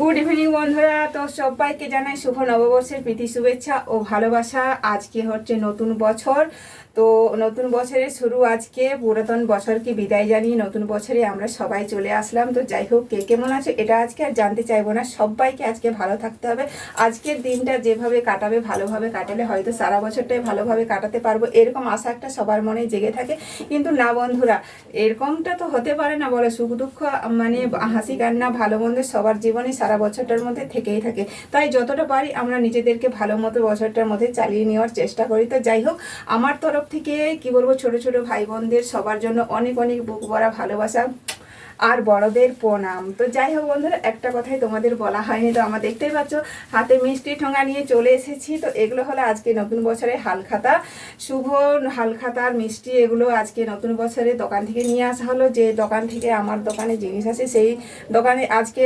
Good evening বন্ধুরা। তো সবাইকে জানাই শুভ নববর্ষের প্রীতি শুভেচ্ছা ও ভালোবাসা। আজকে হচ্ছে নতুন বছর। তো নতুন বছরের শুরু আজকে, পুরাতন বছরকে বিদায় জানিয়ে নতুন বছরে আমরা সবাই চলে আসলাম। তো যাই হোক, কে কেমন আছে এটা আজকে আর জানতে চাইব না। সবাইকে আজকে ভালো থাকতে হবে। আজকের দিনটা যেভাবে কাটাবে, ভালোভাবে কাটালে হয়তো সারা বছরটাই ভালোভাবে কাটাতে পারব। এরকম আশা একটা সবার মনে জেগে থাকে। কিন্তু না বন্ধুরা, এরকমটা তো হতে পারে না বলে। সুখ দুঃখ মানে হাসি কান্না, ভালো মন্দ সবার জীবনে সারা বছরটার মধ্যে থেকেই থাকে। তাই যতটা পারি আমরা নিজেদেরকে ভালো মতো বছরটার মধ্যে চালিয়ে নেওয়ার চেষ্টা করি। তো যাই হোক, আমার তরফ থেকে কি বলব ছোট ছোট ভাই বোনদের সবার জন্য অনেক অনেক বুক ভরা ভালোবাসা। আর বড়দের প্রণাম। তো যাই হোক বন্ধুরা, একটা কথাই তোমাদের বলা হয়নি। তো আমরা দেখতেই পাচ্ছ, হাতে মিষ্টি ঠোঙা নিয়ে চলে এসেছি। তো এগুলো হলো আজকে নতুন বছরে হালখাতা। শুভ হালখাতার মিষ্টি এগুলো আজকে নতুন বছরে দোকান থেকে নিয়ে আসা হলো। যে দোকান থেকে আমার দোকানে জিনিস আছে সেই দোকানে আজকে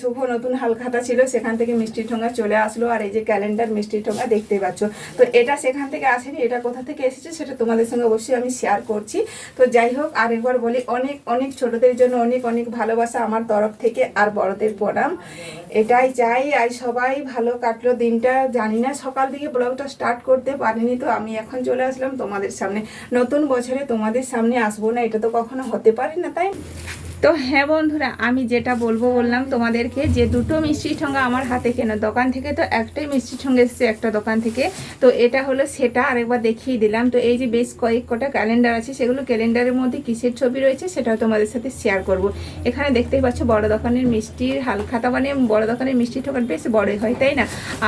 শুভ নতুন হালখাতা ছিল। সেখান থেকে মিষ্টি ঠোঙা চলে আসলো। আর এই যে ক্যালেন্ডার মিষ্টি ঠোঙা দেখতে পাচ্ছ। তো এটা সেখান থেকে আসেনি, এটা কোথা থেকে এসেছে সেটা তোমাদের সঙ্গে অবশ্যই আমি শেয়ার করছি। তো যাই হোক, আরেকবার বলি, অনেক অনেক ছোটদের জন্য অনেক অনেক ভালোবাসা আমার তরফ থেকে আর বড়দের প্রণাম। এটাই চাই আর সবাই ভালো কাটলো দিনটা। জানি না সকাল দিকে ব্লগটা স্টার্ট করতে পারিনি তো, আমি এখন চলে আসলাম তোমাদের সামনে। নতুন বছরে তোমাদের সামনে আসব না, এটা তো কখনো হতে পারে না, তাই তো হ্যাঁ বন্ধুরা, আমি যেটা বলব বললাম তোমাদেরকে যে দুটো মিষ্টি ঠোঙ্গা আমার হাতে কেনা। দোকান থেকে তো একটাই মিষ্টি ঠোঙ্গা এসেছে একটা দোকান থেকে। তো এটা হলো সেটা, আরেকবার দেখিয়ে দিলাম। তো এই যে বেশ কয়েক কটা ক্যালেন্ডার আছে, সেগুলো ক্যালেন্ডারের মধ্যে কিসের ছবি রয়েছে সেটাও তোমাদের সাথে শেয়ার করব। এখানে দেখতেই পাচ্ছ বড় দোকানের মিষ্টির হালখাতা মানে বড় দোকানের মিষ্টি ঠোকান বেশ বড়ই হয়, তাই না?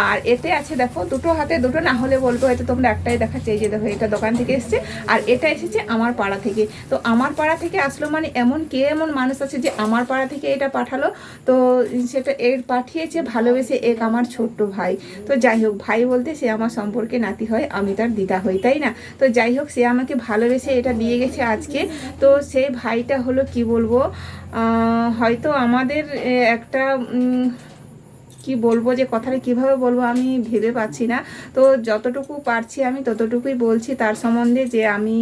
আর এতে আছে দেখো দুটো হাতে দুটো, না হলে বলব হয়তো তোমরা একটাই দেখা এই যে দেখো এটা দোকান থেকে এসেছে। আর এটা এসেছে আমার পাড়া থেকে। তো আমার পাড়া থেকে আসলো মানে এমন কে এমন মানুষ আছে যে আমার পাড়া থেকে এটা পাঠালো। তো সেটা এর পাঠিয়েছে, ভালোবেসে এক আমার ছোট্ট ভাই। তো যাই হোক, ভাই বলতে সে আমার সম্পর্কে নাতি হয়, আমি তার দিদা হই, তাই না? তো যাই হোক, সে আমাকে ভালোবেসে এটা দিয়ে গেছে আজকে। তো সেই ভাইটা হলো কি বলব হয়তো আমাদের একটা কি বলব, যে কথাটা কীভাবে বলব আমি ভেবে পাচ্ছি না। তো যতটুকু পারছি আমি ততটুকুই বলছি, তার সম্বন্ধে যে আমি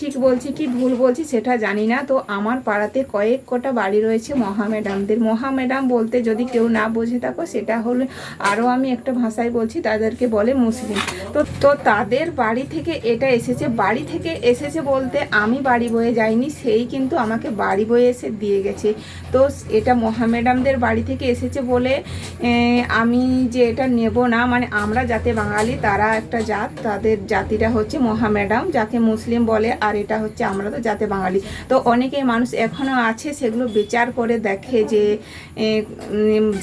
ঠিক বলছি কি ভুল বলছি সেটা জানি না। তো আমার পাড়াতে কয়েক কটা বাড়ি রয়েছে মহা ম্যাডামদের মহা ম্যাডাম বলতে যদি কেউ না বুঝে থাকো, সেটা হলো আরও আমি একটা ভাষায় বলছি, তাদেরকে বলে মুসলিম। তো তো তাদের বাড়ি থেকে এটা এসেছে। বাড়ি থেকে এসেছে বলতে আমি বাড়ি বয়ে যাইনি, সেই কিন্তু আমাকে বাড়ি বয়ে এসে দিয়ে গেছে। তো এটা মহা ম্যাডামদের বাড়ি থেকে এসেছে বলে আমি যে এটা নেব না মানে আমরা যাতে বাঙালি, তারা একটা জাত, তাদের জাতিটা হচ্ছে মহা ম্যাডাম যাকে মুসলিম বলে, আর এটা হচ্ছে আমরা তো জাতে বাঙালি। তো অনেকেই মানুষ এখনও আছে, সেগুলো বিচার করে দেখে যে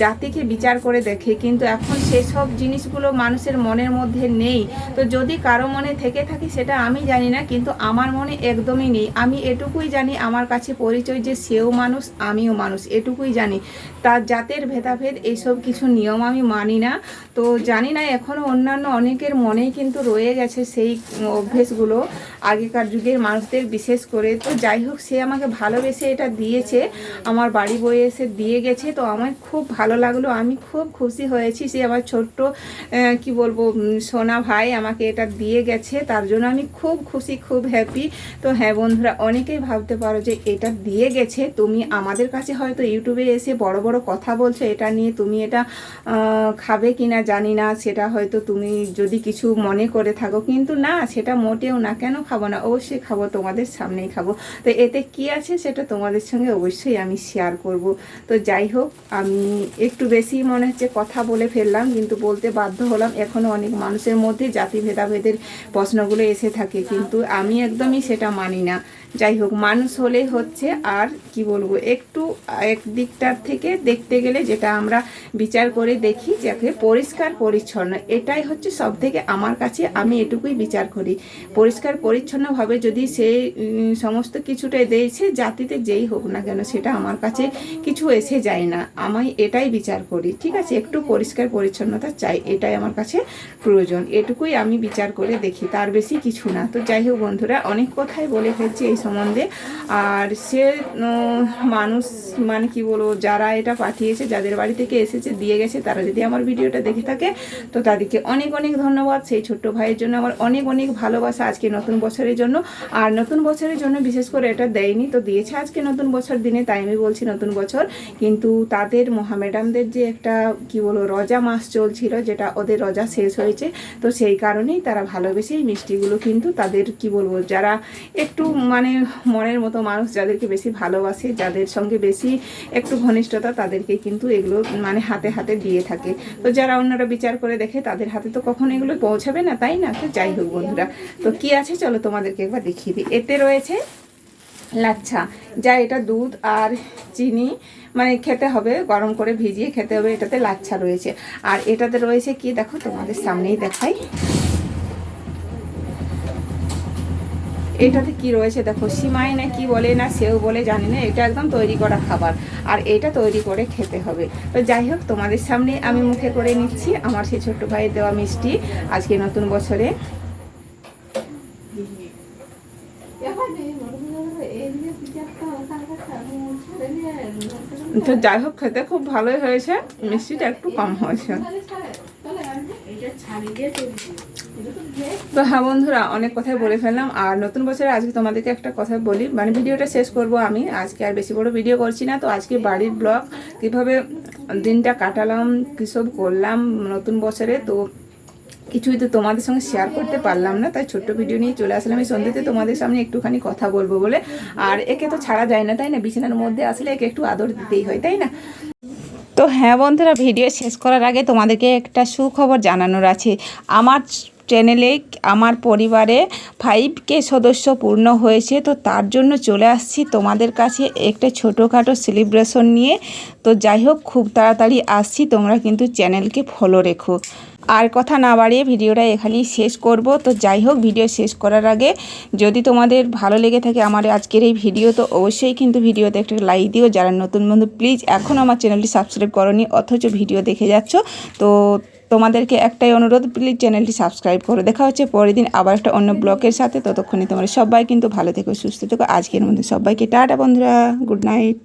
জাতিকে বিচার করে দেখে, কিন্তু এখন সেসব জিনিসগুলো মানুষের মনের মধ্যে নেই। তো যদি কারও মনে থেকে থাকে, সেটা আমি জানি না, কিন্তু আমার মনে একদমই নেই। আমি এটুকুই জানি, আমার কাছে পরিচয় যে সেও মানুষ, আমিও মানুষ, এটুকুই জানি। তার জাতের ভেদাভেদ, এইসব কিছু নিয়ম আমি মানি না। তো জানি না এখনও অন্যান্য অনেকের মনেই কিন্তু রয়ে গেছে সেই অভ্যেসগুলো আগেকার যুগের মানুষদের বিশেষ করে। তো যাই হোক, সে আমাকে ভালোবেসে এটা দিয়েছে, আমার বাড়ি বয়ে এসে দিয়ে গেছে। তো আমার খুব ভালো লাগল, আমি খুব খুশি হয়েছি সে আমার ছোট্ট কি বলব সোনা ভাই আমাকে এটা দিয়ে গেছে। তার জন্য আমি খুব খুশি, খুব হ্যাপি তো হ্যাঁ বন্ধুরা, অনেকেই ভাবতে পারো যে এটা দিয়ে গেছে। তুমি আমাদের কাছে হয়তো ইউটিউবে এসে বড় বড় কথা বলছো, এটা নিয়ে তুমি এটা আহ, খাবে কি না জানি না সেটা হয়তো তুমি যদি কিছু মনে করে থাকো কিন্তু না সেটা মোটেও না কেন খাব না? অবশ্যই খাব তোমাদের সামনেই খাব। তো এতে কি আছে সেটা তোমাদের সঙ্গে অবশ্যই আমি শেয়ার করব। তো যাই হোক আমি একটু বেশি মনে হচ্ছে কথা বলে ফেললাম কিন্তু বলতে বাধ্য হলাম এখনও অনেক মানুষের মধ্যে জাতি ভেদাভেদের প্রশ্নগুলো এসে থাকে কিন্তু আমি একদমই সেটা মানি না। যাই হোক মানুষ হলে হচ্ছে আর কি বলব, একটু, এক দিকটার থেকে দেখতে গেলে যেটা আমরা বিচার করে দেখি যাকে পরিষ্কার, পরিচ্ছন্ন, এটাই হচ্ছে সব থেকে আমার কাছে আমি এটুকুই বিচার করি। পরিষ্কার, পরিচ্ছন্নভাবে যদি সে সমস্ত কিছুটাই দিয়েছে, জাতিতে যেই হোক না কেন সেটা আমার কাছে কিছু এসে যায় না। আমি এটাই বিচার করি, ঠিক আছে? একটু পরিষ্কার, পরিচ্ছন্নতা চাই, এটাই আমার কাছে প্রয়োজন। এটুকুই আমি বিচার করে দেখি, তার বেশি কিছু না। তো যাই হোক বন্ধুরা, অনেক কথাই বলে ফেলছি এই সম্বন্ধে। আর সে মানুষ মানে কি বলব, যারা এটা পাঠিয়েছে, যাদের বাড়ি থেকে এসেছে, দিয়ে গেছে, তারা যদি আমার ভিডিওটা দেখে থাকে, তো তাদেরকে অনেক অনেক ধন্যবাদ। সেই ছোট্ট ভাইয়ের জন্য আমার অনেক অনেক ভালোবাসা আজকে নতুন বছরের জন্য। আর নতুন বছরের জন্য বিশেষ করে এটা দেয়নি, তো দিয়েছে আজকে নতুন বছর দিনে, তাই আমি বলছি নতুন বছর। কিন্তু তাদের মহামেডামদের যে একটা, কি বলব, রজা মাস চলছিল, যেটা ওদের রজা শেষ হয়েছে, তো সেই কারণেই তারা ভালোবেসে এই মিষ্টিগুলো কিন্তু তাদের, কি বলব, যারা একটু মানে মনের মতো মানুষ যাদেরকে বেশি ভালোবাসে, যাদের সঙ্গে বেশি একটু ঘনিষ্ঠতা, তাদেরকে কিন্তু এগুলো মানে হাতে হাতে দিয়ে থাকে। তো যারা অন্যরা বিচার করে দেখে, তাদের হাতে তো কখনো এগুলো পৌঁছাবে না, তাই না? তো যাই হোক বন্ধুরা। তো কি আছে? চলো তোমাদেরকে একবার দেখিয়ে দিই। এতে রয়েছে লাচ্ছা, যা এটা দুধ আর চিনি মানে খেতে হবে, গরম করে ভিজিয়ে খেতে হবে, এটাতে লাচ্ছা রয়েছে। আর এটাতে রয়েছে কি? দেখো তোমাদের সামনেই দেখাই। এটাতে কি রয়েছে? দেখো, সিমাই না কি বলে না সেও বলে, জানি না, এটা একদম তৈরি করা খাবার। আর এটা তৈরি করে খেতে হবে। তো যাই হোক, তোমাদের সামনে আমি মুখে করে নিচ্ছি আমার সেই ছোট্ট ভাইয়ের দেওয়া মিষ্টি আজকে নতুন বছরে। তো যাই হোক, খেতে খুব ভালোই হয়েছে। মিষ্টিটা একটু কম হয়েছে। তো হ্যাঁ বন্ধুরা, অনেক কথাই বলে ফেললাম। আর নতুন বছরে আজকে তোমাদেরকে একটা কথা বলি। মানে ভিডিওটা শেষ করব আমি। আজকে আর বেশি বড় ভিডিও করছি না। তো আজকে বাড়ির ব্লগ কীভাবে দিনটা কাটালাম, কী সব করলাম নতুন বছরে, তো কিছুই তো তোমাদের সঙ্গে শেয়ার করতে পারলাম না। তাই ছোট্ট ভিডিও নিয়ে চলে আসলাম এই সন্ধ্যেতে। তোমাদের সামনে একটুখানি কথা বলব বলে। আর একে তো ছাড়া যায় না, তাই না? বিছানার মধ্যে আসলে একে একটু আদর দিতেই হয়, তাই না? তো হ্যাঁ বন্ধুরা ভিডিও শেষ করার আগে তোমাদেরকে একটা সুখবর জানানোর আছে। আমার চ্যানেলে আমার পরিবারে ফাইভ কে সদস্য পূর্ণ হয়েছে, তো তার জন্য চলে আসছি তোমাদের কাছে একটা ছোটোখাটো সেলিব্রেশন নিয়ে। তো যাই হোক, খুব তাড়াতাড়ি আসছি, তোমরা কিন্তু চ্যানেলকে ফলো রেখো। আর কথা না বাড়িয়ে ভিডিওটা এখানেই শেষ করব। তো যাই হোক, ভিডিও শেষ করার আগে যদি তোমাদের ভালো লেগে থাকে আমার আজকের এই ভিডিও, তো অবশ্যই কিন্তু ভিডিওতে একটা লাইক দিও। যারা নতুন বন্ধু প্লিজ এখন আমার চ্যানেলটি সাবস্ক্রাইব করনি, অথচ ভিডিও দেখে যাচ্ছ, তো তোমাদেরকে একটাই অনুরোধ প্লিজ চ্যানেলটি সাবস্ক্রাইব করো। দেখা হচ্ছে পরের দিন আবার একটা অন্য ব্লকের সাথে। ততক্ষণে তোমরা সবাই কিন্তু ভালো থেকো, সুস্থ থেকো। আজকের মধ্যে সবাইকে টাটা বন্ধুরা গুড নাইট